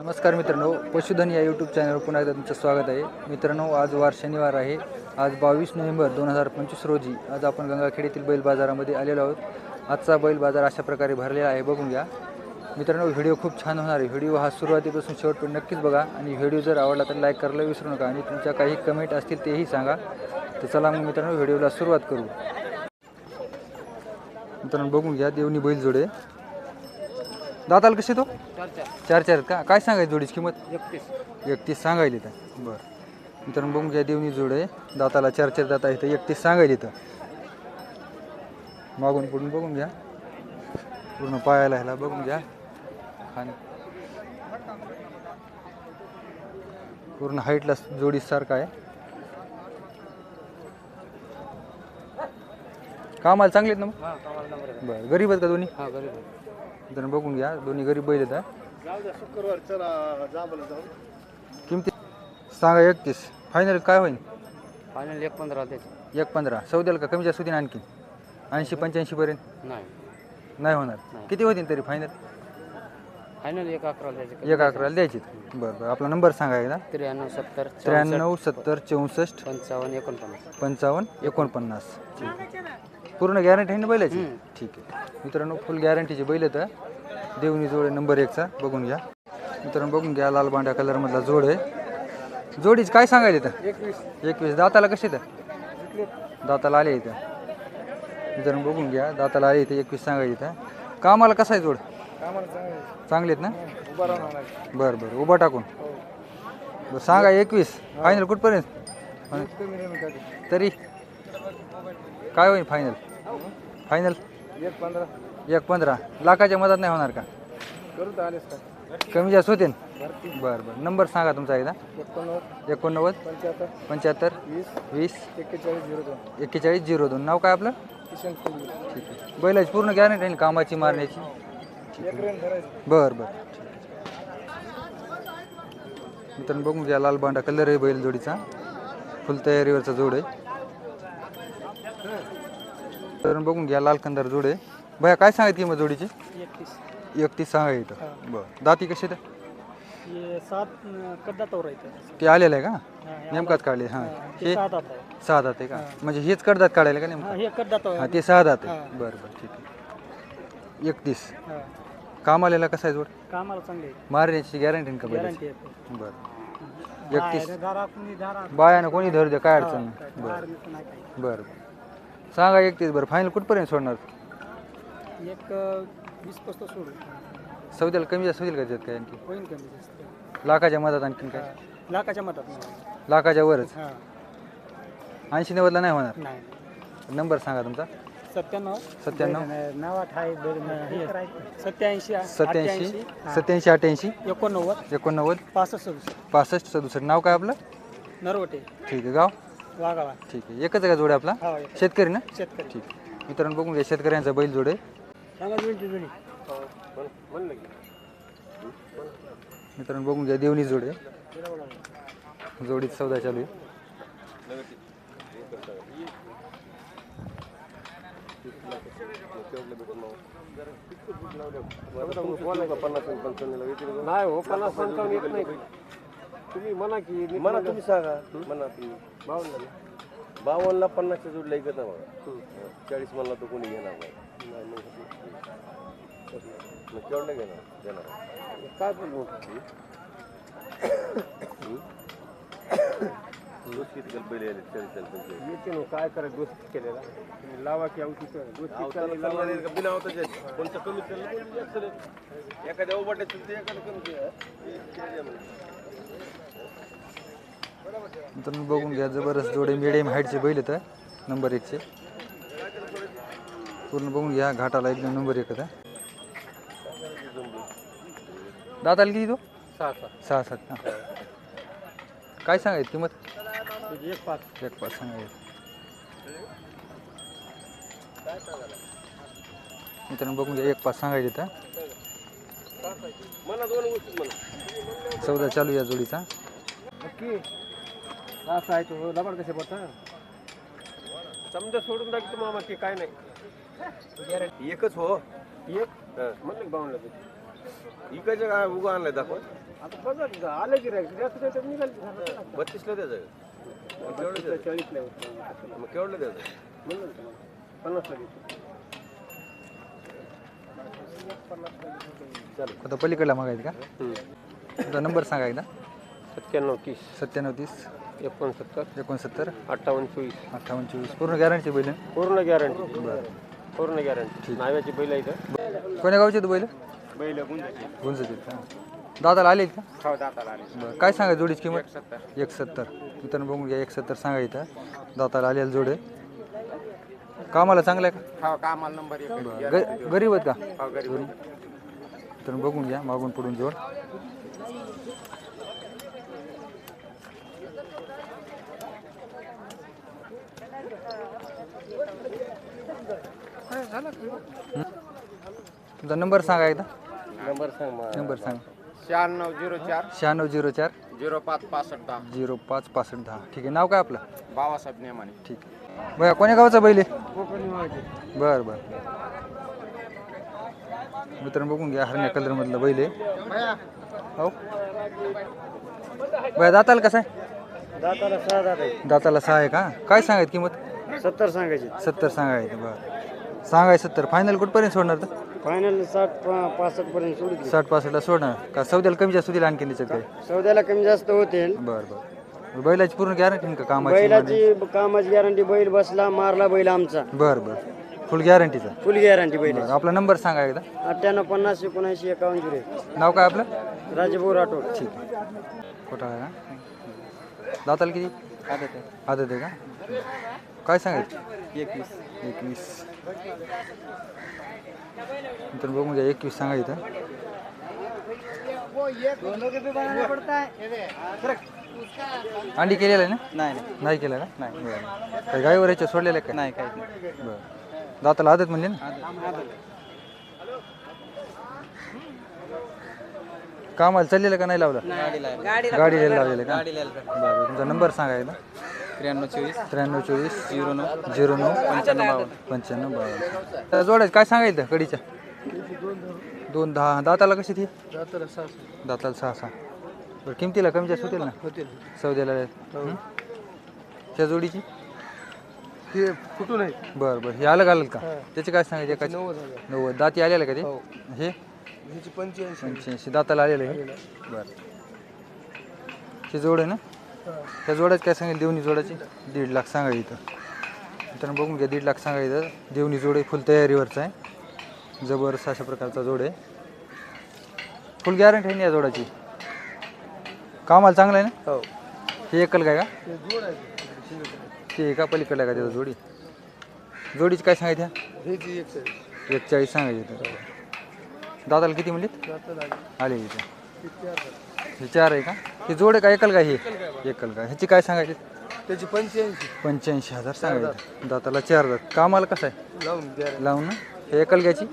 नमस्कार मित्रांनो पशुधन या यूट्यूब चॅनलवर पुन्हा एकदा तुमचं स्वागत आहे. मित्रांनो आज वार शनिवार आहे. आज बावीस नोव्हेंबर दोन हजार पंचवीस रोजी आज आपण गंगाखेड येथील बैल बाजारामध्ये आलेलो आहोत. आजचा बैल बाजार अशा प्रकारे भरलेला आहे बघून घ्या. मित्रांनो व्हिडिओ खूप छान होणार आहे. व्हिडिओ हा सुरुवातीपासून शेवटपर्यंत नक्कीच बघा आणि व्हिडिओ जर आवडला तर लाईक करायला विसरू नका आणि तुमच्या काही कमेंट असतील तेही सांगा. तर चला मग मित्रांनो व्हिडिओला सुरुवात करू. मित्रांनो बघून घ्या देवनी बैल जोडे दाताल कसे तो? चार चार आहेत का? काय सांगायचं जोडीची किंमत? एकतीस. सांगायली तर बरं. मित्रांनो बघून घ्या देवणी जोड आहे. दाताला चार चार दाता इथं एकतीस सांगायली तर मागून पुढून बघून घ्या. पूर्ण पायाला ह्याला बघून घ्या. आणि पूर्ण हाईटला जोडी सारखा आहे. कामाला चांगले आहेत ना मग? हा बरं. गरीब आहेत का दोन्ही? मित्रांनो बघून घ्या. दोन्ही गरीब बैल आहेत हा. शुक्रवार चला जाऊ किमती? सांगा एकतीस. फायनल काय होईल फायनल एक पंधरा एक पंधरा. सौद्याला का कमी जास्त होतील आणखी? ऐंशी पंच्याऐंशीपर्यंत नाही. नाही होणार. किती होतील तरी फायनल फायनल एक अकरा द्यायचे एक अकराला द्यायची. बरं बरं. आपला नंबर सांगा एकदा. त्र्याण्णव सत्तर त्र्याण्णव सत्तर चौसष्ट पंचावन्न एकोणपन्नास. पंचावन्न एकोणपन्नास. पूर्ण गॅरंटी आहे ना बैलाची. ठीक आहे. मित्रांनो फुल गॅरंटीची बैल तर देवणी जोड आहे नंबर एकचा. बघून घ्या. मित्रांनो बघून घ्या लाल बांड्या कलरमधला जोड आहे. जोडीच काय सांगायला इथं? एकवीस. दाताला कसे तर दाताला आले इथं. मित्रांनो बघून घ्या. दाताला आले इथं एकवीस सांगायचे इथं. कामाला कसा आहे जोड? चांगलं आहेत ना? बरं बरं. उभा टाकून. बरं सांगा एकवीस. फायनल कुठपर्यंत? तरी. काय होईल फायनल फायनल एक पंधरा. एक पंधरा. लाखाच्या मदत नाही होणार का? करू तर आलेस का? कमी जास्त होते बरं बरं. नंबर सांगा तुमचा एकदा. एकोणनव्वद. एकोणनव्वद. पंच्याहत्तर. पंच्याहत्तर. वीस. वीस. एक्केचाळीस झिरो दोन. एक्केचाळीस झिरो दोन. नाव काय आपलं? किशन ठीक आहे. बैलाची पूर्ण गॅरंटी ना कामाची मारण्याची? एक रेन धरायचं बरं बरं. मित्रांनो बघून घ्या लाल बांडा कलर आहे बैल जोडीचा फुल तयारीवरचा जोड आहे. तर बघून घ्या लाल कंदार जोड. आहे भया काय सांगायची किंमत जोडीची? एकतीस. एकतीस सांगा इथं. बरं. दाती कशी तर सात कड्डा तोर आहे ते आलेलं आहे का? नेमकाच काढले हां. हे सात आता आहे सहा दात आहे का? म्हणजे हेच कडदात काढायला का नेमकं? हे कड्डा तोर हां ते सहा दात आहे बरं बरं ठीक आहे. एकतीस. काम आलेला कसा आहे जोड? कामाला चांगले मारण्याची गॅरंटी का बैलाची गॅरंटी आहे. बरं. एकतीस. बायानं कोणी धरू द्या काय अडचण नाही. बरं बरं. सांगा एकतीस बरं. फायनल कुठपर्यंत सोडणार? एक वीस पस्त सोडू. सौद्याला कमी जास्त होईल का त्यात काय आणखी? होईन कमी जास्त. लाखाच्या मधात आणखीन काय? लाखाच्या मतात लाखाच्या वरच? हां. ऐंशी नव्वदला नाही होणार? नाही. नंबर सांगा तुमचा. सत्त्याण्णव. सत्त्याण्णव. नावात आहे. सत्याऐंशी सत्याऐंशी सत्याऐंशी अठ्ठ्याऐंशी एकोणनव्वद. एकोणनव्वद. पासष्ट सदुसष्ट. पासष्ट सदुसष्ट. नाव काय आपलं? नरवटे. ठीक आहे गाव? ठीक आहे. एकच आहे का जोडे आपला? हा शेतकरी ना? शेतकरी. ठीक आहे. मित्रांनो बघून घ्या शेतकऱ्यांचा बैल जोडे. सांगा जुनी जुनी. मित्रांनो बघून घ्या देवणी जोडे. जोडीत सौदा चालू आहे. नाही हो पन्नास पंचावन्न येत नाही. तुम्ही म्हणा की म्हणा तुम्ही सांगा. म्हणा तुम्ही. बावन्न बावन्नला पन्नासच्या जोडला ऐकत ना बघा चाळीस म्हणला तर कोणी घेणार नाही. मग केवढं घेणार घेणार काय पण दोष किती कल पहिले आले चाळीस चाळीस पंचेचाळीस येते ना काय करायचं दोस्त केलेला. तुम्ही लावा की औषधी कर. दोस्ती अवताला का? बिना अवताच्या कोणतं कमी? चाललं कोणी जास्त चाललं. एखाद्या ते एखादं कमी. ते केलं म्हणजे. मित्रांनो बघून घ्या जबरदस्त जोडे मिडियम हाईटचे बैल आहेत नंबर एकचे पूर्ण बघून घ्या घाटाला एकदम नंबर एक आहे दाताला किती तो? सहा सहा. सहा सात. काय सांगायचं किंमत? एक पाच. एक पाच सांगायचं. मित्रांनो बघून घ्या एक पाच सांगायचे तर दोन गोष्टी म्हणा. चौदा चालू या जोडीचा. नक्की. असं आहे तो. दबाड कसे पडता? समजा सोडून टाकतो मामा की काय नाही. एकच हो. एक. म्हणलं बावन्न इकडच्या काय उगा आणलाय दाखवा आता बघा की आलं की रे जास्त निघाल. बत्तीसला द्यायचं मग केवढं द्यायचं चाळीसला. मग केवढं द्यायचं म्हणलं. पन्नासला घेतो. आता पलीकडला मागायचं का? तुमचा नंबर सांगा एकदा. सत्त्याण्णव तीस. सत्त्याण्णव तीस. एकोणसत्तर. एकोणसत्तर. अठ्ठावन्न चोवीस. अठ्ठावन्न चोवीस. पूर्ण गॅरंटी बैल? पूर्ण गॅरंटी पूर्ण गॅरंटी नाव्याची बैल इथं कोण्या गावचे तू बैल? बैल गुंजाची. गुंजतील का? दादाला आले का? दाताला आले बरं. काय सांगा जोडीची किंमत? सत्तर एक सत्तर मित्रांनो बघून घ्या एक सत्तर सांगा इथं. दाताला आलेलं जोडे कामाला चांगलं आहे का? खाव कामाला नंबर एक ग- गरीब आहेत का? गरीब तर बघून घ्या मागून पुढून जोड हं? तुमचा नंबर सांगा एकदा. नंबर सांग मग नंबर सांगा. शहाण्णव झिरो चार. शहाण्णव झिरो चार. झिरो पाच पासष्ट दहा. झिरो पाच पासष्ट दहा. ठीक आहे नाव काय आपलं? बाबासाहेब नेमाने. ठीक आहे. बघा कोण्या गावाचा बैल आहे? बरं बरं. मित्रांनो बघून घ्या हरण्या कलरमधलं बैल आहे. हो. बया दाताला कसं आहे? दाताला सहा दात दाताला सहा आहे का? काय सांगायचं किंमत? सत्तर सांगायचे. सत्तर सांगायचं बरं. सांगाय सत्तर. फायनल कुठपर्यंत सोडणार तर? फायनल साठ पासष्ट पर्यंत साठ पासष्टला सोडणार. का सौद्याला कमी जास्त होतील आणखी त्याच्यात काही? सौद्याला कमी जास्त होते बरं बरं. बैलाची पूर्ण गॅरंटी का कामाची बैलाची कामाची गॅरंटी बैल बसला मारला बैल आमचा. बरं बरं. फुल गॅरंटीचा फुल गॅरंटी बैल बरं आपला नंबर सांगा एकदा. अठ्ठ्याण्णव पन्नास एकोणऐंशी एकावन्न झिरो नाव काय आपलं? राजभाऊ राठोड. ठीक आहे. का दाताला किती? आदत आहे का? काय सांगायचं? एकवीस. एकवीस. तर बघून घ्या एकवीस सांगा इथं. अंडी केलेलं आहे ना? नाही नाही. केलं का नाही. बरं. काही गायवर याच्या सोडलेलं का? नाही काही बरं. दाताला आदत म्हणले ना? कामाला चाललेलं का नाही लावलं? गाडीला लावलेलं का? बरं तुमचा नंबर सांगा एकदा. त्र्याण्णव चोवीस. त्र्याण्णव चोवीस. झिरो नऊ. झिरो नऊ. पंच्याण्णव बावन्न. पंच्याण्णव बावन्न. तर जोडायचं काय सांगायचं कडीच्या? दोन दहा. दाताला कशी ती? दाताला सहा. दाताला सहा सहा. बरं किमतीला? कमी जास्त होतील ना? होतील. सौद्याला. हं? त्या जोडीची? हे कुठून आहे बरं बरं. हे अलग अलग का? त्याचे काय सांगायचे? एकाचे? नव्वद हजार. नव्वद. दाती आलेलं का ते? हे. ह्याची पंच्याऐंशी. पंच्याऐंशी. दाताला आलेलं आहे बरं. ते जोड आहे ना? त्या जोड्यात काय सांगेल देवणी जोडाची? दीड लाख सांगा इथं. तर बघून घ्या दीड लाख सांगा इथं. देवणी जोड आहे फुल तयारीवरचा आहे. जबरदस्त अशा प्रकारचा जोड आहे. फुल गॅरंटी आहे ना या जोडाची? कामाला चांगलं आहे ना? हो. हे एकल काय का? ते जोड आहे. ते एका पलीकडला का त्याचा जोडी? जोडीची काय सांगायची ह्याची एक साईड एक चाळीस सांगायची इथं दादाला किती म्हणलीत? आले. इथं. हे चार आहे. का? हे जोड आहे का एकल का हे? एकल का? ह्याची काय सांगायची? त्याची पंच्याऐंशी. पंच्याऐंशी हजार सांगायचे. दाताला चार दात. कामाला कसं आहे? लावून द्या. लावून ना? हे एकल घ्यायची?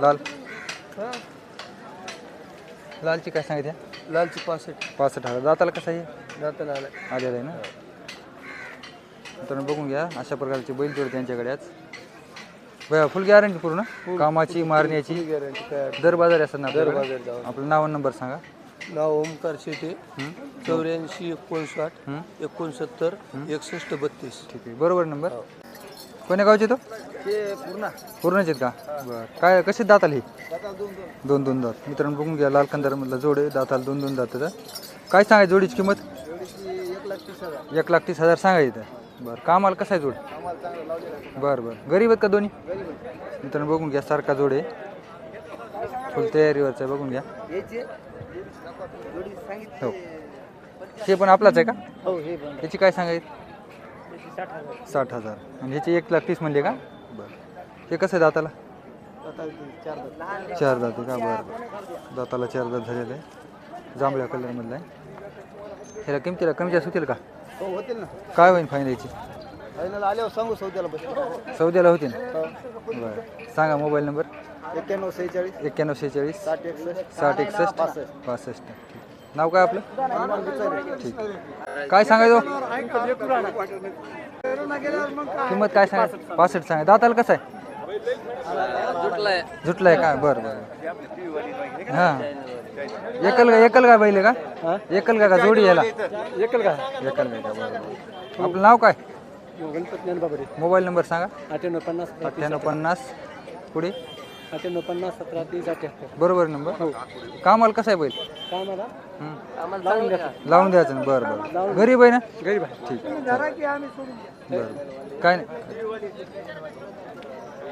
लाल. लालची काय सांगितली? लालची पासष्ट. पासष्ट हजार. दाताला कसं आहे? दाताला आला आलेलं आहे ना? तर बघून घ्या. अशा प्रकारचे बैलजोड त्यांच्याकडे आज. बया फुल गॅरंटी पूर्ण. कामाची मारण्याची. गॅरंटी काय दर बाजार असतात ना दर आपल्याकडे? बाजार जाऊन आपलं नाव नंबर सांगा. नाव ओमकार शेटे. हं? चौऱ्याऐंशी एकोणसाठ हं? एकोणसत्तर एकसष्ट बत्तीस. ठीक आहे. बरोबर नंबर? कोण्या गावचे तो? ते पूर्ण. पूर्णच आहेत का? बरं. काय कसे दात आले दोन दोन दात. मित्रांनो बघून घ्या लाल कंदारमधला जोड आहे दाताला दोन दोन दात काय सांगाय जोडीची किंमत? एक लाख तीस हजार. एक लाख तीस हजार सांगायचं बरं कामाला कसं आहे जोड? बरं बरं. गरीब आहेत का दोन्ही? मित्रांनो बघून घ्या सारखा जोड आहे. फुल तयारीवरचा आहे बघून घ्या. हो. हे पण आपलाच आहे का? हो हे पण. ह्याची काय सांगायचं साठ हजार. साठ हजार आणि ह्याची एक लाख तीस म्हणले का? बरं. हे कसं आहे दाताला? चार दात. आहे का बरं बरं. दाताला चार दात झालेलं आहे. जांभळ्या कलरमधला आहे. ह्याला किमतीला कमी जास्त होतील का? हो होतील ना. काय होईल फायनल याची? फायनल आल्यावर सांगू सौद्याला सौद्याला होतील? बरं. सांगा मोबाईल नंबर. एक्क्याण्णव सेहेचाळीस. एक्क्याण्णव शेहेचाळीस साठ एकसष्ट. साठ एकसष्ट. पासष्ट. पासष्ट. नाव काय आपलं. ठीक काय सांगायचो? किंमत काय सांगा पासष्ट सांगा दाताला कसं आहे? झुटलाय का? बरं बरं. हां. एकल का एकल का बैल हा? का? एकल का का? जोडी याला? एकल का? एकल का आपलं नाव काय? मोबाईल नंबर सांगा. अठ्ठ्याण्णव पन्नास अठ्ठ्याण्णव पन्नास. पुढे? अठ्ठ्याण्णव पन्नास सतरा तीस अठ्ठ्याहत्तर. बरोबर नंबर. कामाला कसा आहे बैल? काय मला हं. लावून द्या लावून द्यायचं ना बरं बरं. गरीब आहे ना? गरीब आहे ठीक आहे. बरं. काय नाही.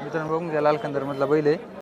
मित्रांनो बघून घ्या लाल मधला बैल आहे.